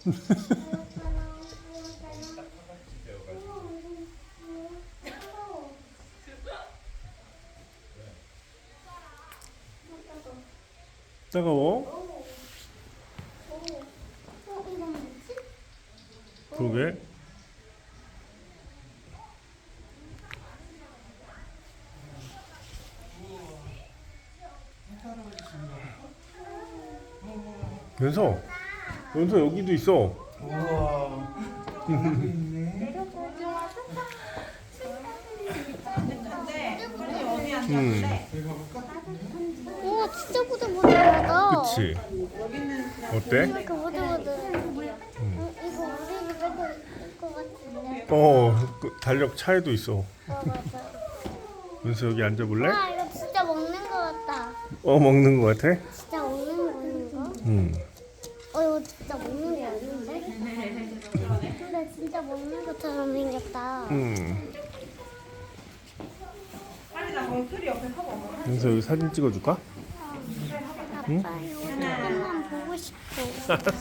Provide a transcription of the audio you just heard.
뭐지? 그러게. 연서, 연서 여기도 있어. 우와. 음? 오, 진짜 보들보들하다. 그치. 어때? 이렇게 보들보들. 어, 이거 우리 집에도 있을 것 같은데. 어, 그 달력 차에도 있어. 어, 맞아. 연서 여기 앉아볼래? 아, 이거 진짜 먹는 것 같다. 어, 먹는 거 같아? 진짜 먹는 거 이거? 음. 어, 이거 진짜 먹는 거 아닌데? 근데 진짜 먹는 것처럼 생겼다. 음. 빨리 나 멍틀이 옆에 서봐. 연서 여기 사진 찍어줄까? 아빠, 이거 한번 보고 싶어.